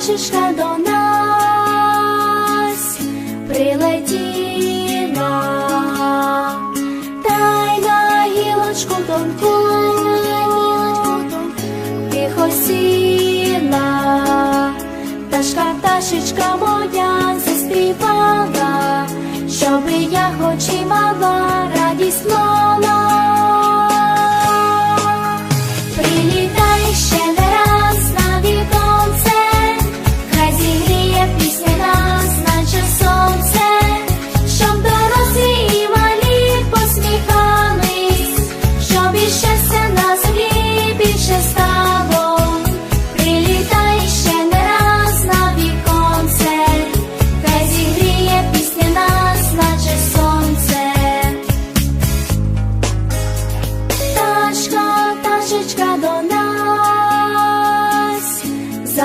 пташечка до нас прилетіла, та й на гілочку тонку тихо сіла, ташка пташечка моя.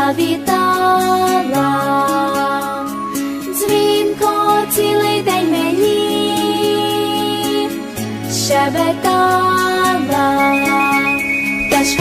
завітала, дзвінко цілий день мені щебетала, теж